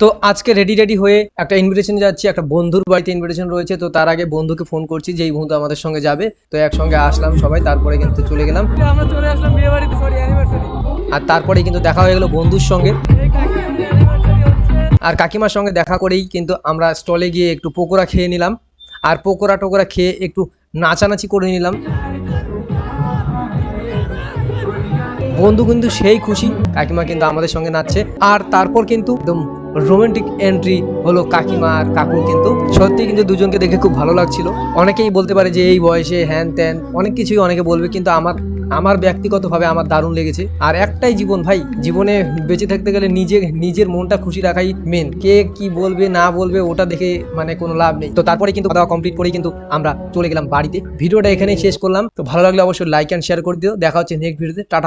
তো আজকে ready ready হয়ে একটা ইনভিটেশন যাচ্ছি। একটা বন্ধুর বাড়িতে ইনভিটেশন রয়েছে। তো তার আগে বন্ধুকে ফোন করছি যেই বন্ধু আমাদের সঙ্গে যাবে। তো একসঙ্গে আসলাম সবাই তারপরে কিন্তু চলে গেলাম। আমরা চলে আসলাম বিয়ে বাড়িতে সরি অ্যানিভার্সারি আর তারপরে কিন্তু দেখা হয়ে গেল বন্ধুর সঙ্গে। এই আর কাকিমার সঙ্গে দেখা করেই কিন্তু আমরা স্টলে গিয়ে একটু পকোড়া খেয়ে নিলাম। আর পকোড়া টোকোড়া খেয়ে একটু নাচানাচি করে নিলাম। বন্ধু কিন্তু সেই খুশি। কাকিমা কিন্তু আমাদের সঙ্গে নাচছে। আর তারপর কিন্তু একদম রোমান্টিক এন্ট্রি হলো কাকিমা আর কাকুর কিন্তু। সত্যি কিন্তু দুজনকে দেখে খুব ভালো লাগছিল। অনেকেই বলতে পারে যে এই বয়সে হ্যান ত্যান, অনেক কিছুই অনেকে বলবে, কিন্তু আমার আমার ব্যক্তিগতভাবে আমার দারুণ লেগেছে। আর একটাই জীবন ভাই, জীবনে বেঁচে থাকতে গেলে নিজে, নিজের মনটা খুশি রাখাই মেন কে কি বলবে, না বলবে, ওটা দেখে মানে কোনো লাভ নেই। তো তারপরে কিন্তু খাওয়া কমপ্লিট করেই কিন্তু আমরা চলে গেলাম বাড়িতে। ভিডিওটা এখানেই শেষ করলাম। তো ভালো লাগলে অবশ্যই লাইক অ্যান্ড শেয়ার করে দিও। দেখা হচ্ছে নেক্সট ভিডিওতে টাটা।